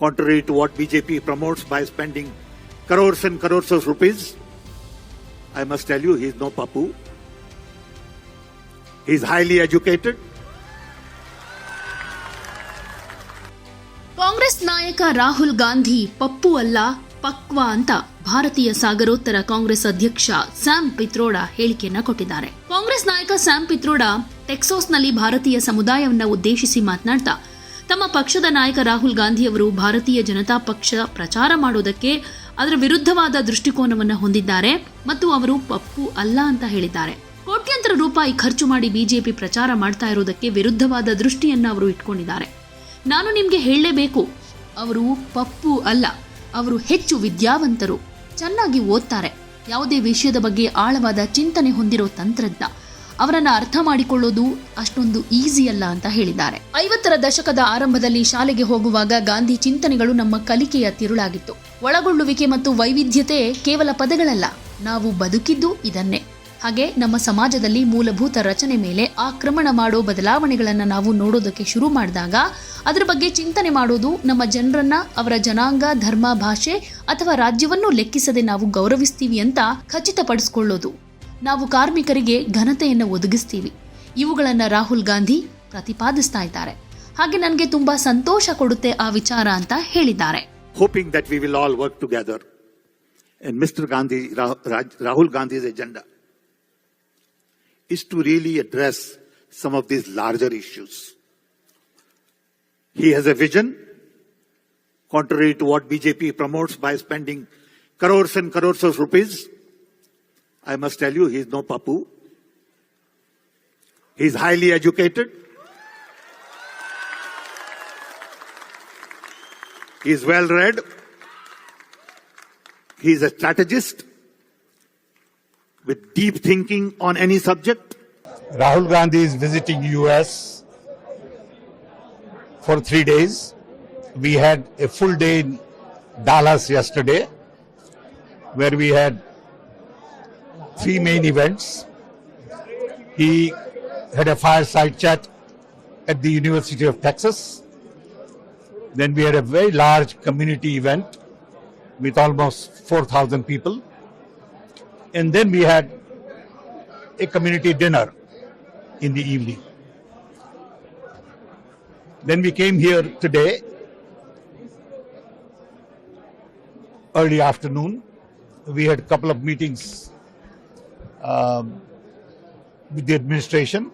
contrary to what BJP promotes by spending crores and crores of rupees. I must tell you, he's no papu. He's highly educated. Congress ನಾಯಕ ರಾಹುಲ್ ಗಾಂಧಿ ಪಪ್ಪು ಅಲ್ಲ ಪಕ್ವಾ ಅಂತ ಭಾರತೀಯ ಸಾಗರೋತ್ತರ ಕಾಂಗ್ರೆಸ್ ಅಧ್ಯಕ್ಷ Sam Pitroda ಹೇಳಿಕೆಯನ್ನ ಕೊಟ್ಟಿದ್ದಾರೆ ಕಾಂಗ್ರೆಸ್ ನಾಯಕ ಸ್ಯಾಮ್ ಪಿತ್ರೋಡಾ ಟೆಕ್ಸಾಸ್ನಲ್ಲಿ ಭಾರತೀಯ ಸಮುದಾಯವನ್ನ ಉದ್ದೇಶಿಸಿ ಮಾತನಾಡ್ತಾ ತಮ್ಮ ಪಕ್ಷದ ನಾಯಕ ರಾಹುಲ್ ಗಾಂಧಿ ಅವರು ಭಾರತೀಯ ಜನತಾ ಪಕ್ಷ ಪ್ರಚಾರ ಮಾಡೋದಕ್ಕೆ ಅದರ ವಿರುದ್ಧವಾದ ದೃಷ್ಟಿಕೋನವನ್ನು ಹೊಂದಿದ್ದಾರೆ ಮತ್ತು ಅವರು ಪಪ್ಪು ಅಲ್ಲ ಅಂತ ಹೇಳಿದ್ದಾರೆ. ಕೋಟ್ಯಂತರ ರೂಪಾಯಿ ಖರ್ಚು ಮಾಡಿ ಬಿಜೆಪಿ ಪ್ರಚಾರ ಮಾಡ್ತಾ ಇರೋದಕ್ಕೆ ವಿರುದ್ಧವಾದ ದೃಷ್ಟಿಯನ್ನು ಅವರು ಇಟ್ಕೊಂಡಿದ್ದಾರೆ. ನಾನು ನಿಮಗೆ ಹೇಳಲೇಬೇಕು, ಅವರು ಪಪ್ಪು ಅಲ್ಲ, ಅವರು ಹೆಚ್ಚು ವಿದ್ಯಾವಂತರು, ಚೆನ್ನಾಗಿ ಓದ್ತಾರೆ, ಯಾವುದೇ ವಿಷಯದ ಬಗ್ಗೆ ಆಳವಾದ ಚಿಂತನೆ ಹೊಂದಿರೋ ತಂತ್ರಜ್ಞ ಅವರನ್ನ ಅರ್ಥ ಮಾಡಿಕೊಳ್ಳೋದು ಅಷ್ಟೊಂದು ಈಸಿ ಅಲ್ಲ ಅಂತ ಹೇಳಿದ್ದಾರೆ. ಐವತ್ತರ ದಶಕದ ಆರಂಭದಲ್ಲಿ ಶಾಲೆಗೆ ಹೋಗುವಾಗ ಗಾಂಧಿ ಚಿಂತನೆಗಳು ನಮ್ಮ ಕಲಿಕೆಯ ತಿರುಳಾಗಿತ್ತು. ಒಳಗೊಳ್ಳುವಿಕೆ ಮತ್ತು ವೈವಿಧ್ಯತೆ ಕೇವಲ ಪದಗಳಲ್ಲ, ನಾವು ಬದುಕಿದ್ದು ಇದನ್ನೇ. ಹಾಗೆ ನಮ್ಮ ಸಮಾಜದಲ್ಲಿ ಮೂಲಭೂತ ರಚನೆ ಮೇಲೆ ಆಕ್ರಮಣ ಮಾಡೋ ಬದಲಾವಣೆಗಳನ್ನು ನಾವು ನೋಡೋದಕ್ಕೆ ಶುರು ಮಾಡಿದಾಗ ಅದರ ಬಗ್ಗೆ ಚಿಂತನೆ ಮಾಡೋದು ನಮ್ಮ ಜನರನ್ನ, ಅವರ ಜನಾಂಗ, ಧರ್ಮ, ಭಾಷೆ ಅಥವಾ ರಾಜ್ಯವನ್ನು ಲೆಕ್ಕಿಸದೆ ನಾವು ಗೌರವಿಸ್ತೀವಿ ಅಂತ ಖಚಿತಪಡಿಸ್ಕೊಳ್ಳೋದು. ನಾವು ಕಾರ್ಮಿಕರಿಗೆ ಘನತೆಯನ್ನು ಒದಗಿಸ್ತೀವಿ. ಇವುಗಳನ್ನು ರಾಹುಲ್ ಗಾಂಧಿ ಪ್ರತಿಪಾದಿಸ್ತಾ ಇದ್ದಾರೆ. ಹಾಗೆ ನನಗೆ ತುಂಬ ಸಂತೋಷ ಕೊಡುತ್ತೆ ಆ ವಿಚಾರ ಅಂತ ಹೇಳಿದ್ದಾರೆ. Hoping that we will all work together mister Gandhi Rahul Gandhi's agenda is to really address some of these larger issues he has a vision contrary to what BJP promotes by spending crores and crores of rupees I must tell you, he is no papu. He is highly educated. He is well read. He is a strategist with deep thinking on any subject. Rahul Gandhi is visiting US for three days. We had a full day in Dallas yesterday where we had three main events. He had a fireside chat at the University of Texas. Then we had a very large community event with almost 4,000 people. And then we had a community dinner in the evening. Then we came here today, early afternoon. We had a couple of meetings um, with the administration,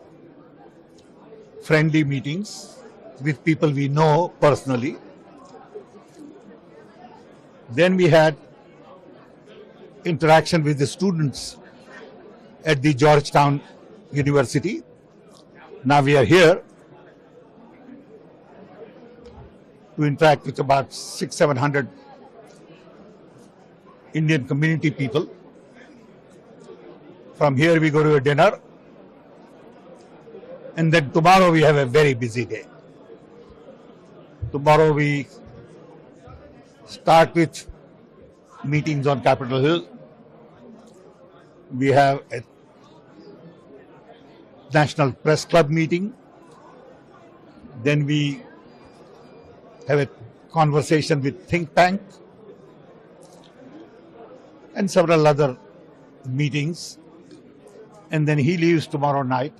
friendly meetings with people we know personally. Then we had interaction with the students at the Georgetown University. Now we are here to interact with about six, seven hundred Indian community people. From here we go to a dinner, and then tomorrow we have a very busy day. Tomorrow we start with meetings on Capitol Hill. We have a National Press Club meeting. Then we have a conversation with Think Tank and several other meetings. And then he leaves tomorrow night.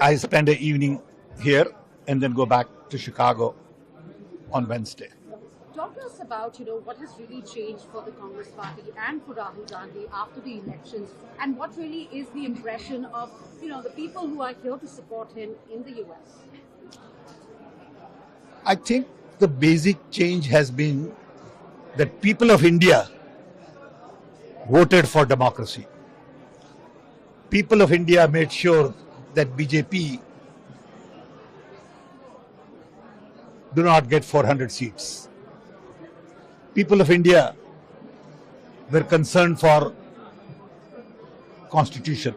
I spend the evening here and then go back to Chicago on Wednesday. Talk to us about, you know, what has really changed for the Congress Party and for Rahul Gandhi after the elections, and what really is the impression of, you know, the people who are here to support him in the U.S. I think the basic change has been that people of India voted for democracy. People of India made sure that BJP do not get 400 seats. People of India were concerned for constitution.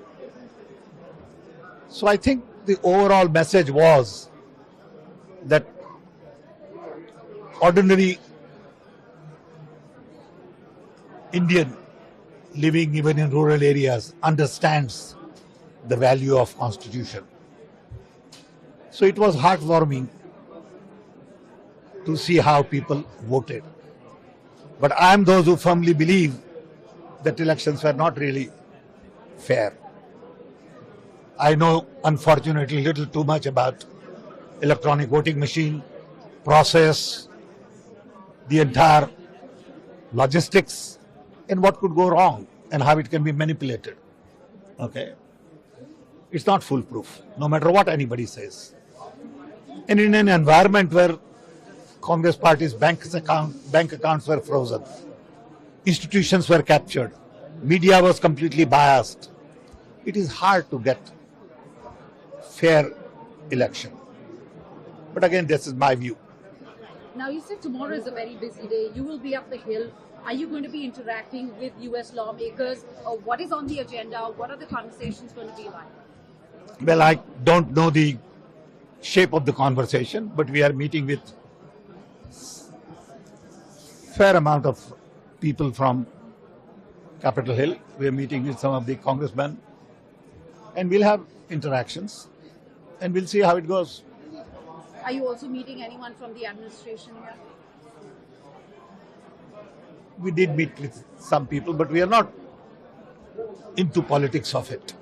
So I think the overall message was that ordinary Indian living even in rural areas understands the value of constitution. So it was heartwarming to see how people voted. But I am those who firmly believe that elections were not really fair. I know, unfortunately, little too much about electronic voting machine process, the entire logistics, and what could go wrong and how it can be manipulated. Okay, it's not foolproof, no matter what anybody says. And in an environment where Congress party's bank account bank accounts were frozen, institutions were captured, media was completely biased. It is hard to get fair election. But again, this is my view. Now, you said tomorrow is a very busy day. You will be up the hill. Are you going to be interacting with US lawmakers? Or what is on the agenda? What are the conversations going to be like? Well, I don't know the shape of the conversation, but we are meeting with fair amount of people from Capitol Hill. We are meeting with some of the congressmen, and we'll have interactions, and we'll see how it goes. Are you also meeting anyone from the administration here? We did meet with some people, but we are not into politics of it.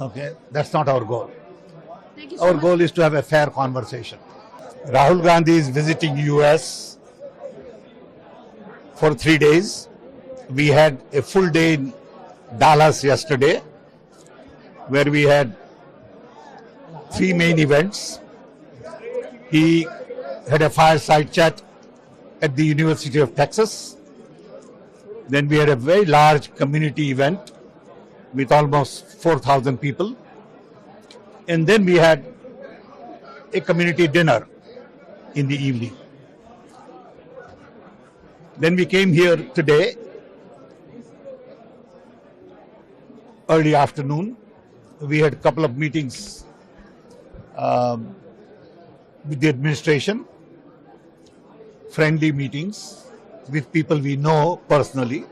Okay, that's not our goal. Thank you so Our much. goal is to have a fair conversation. Rahul Gandhi is visiting US for three days. We had a full day in Dallas yesterday where we had three main events. He had a fireside chat at the University of Texas. Then we had a very large community event with almost 4,000 people. And then we had a community dinner in the evening. Then we came here today, early afternoon. We had a couple of meetings um, with the administration, friendly meetings with people we know personally.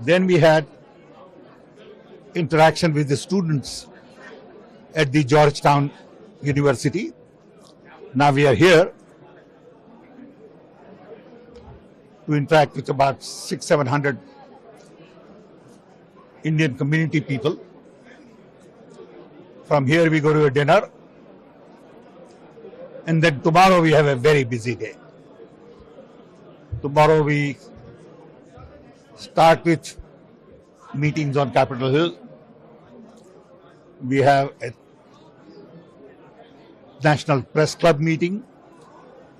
Then we had interaction with the students at the Georgetown University. Now we are here to interact with about six, seven hundred Indian community people. From here we go to a dinner, and then tomorrow we have a very busy day. Tomorrow we start with meetings on Capitol Hill. We have a National Press Club meeting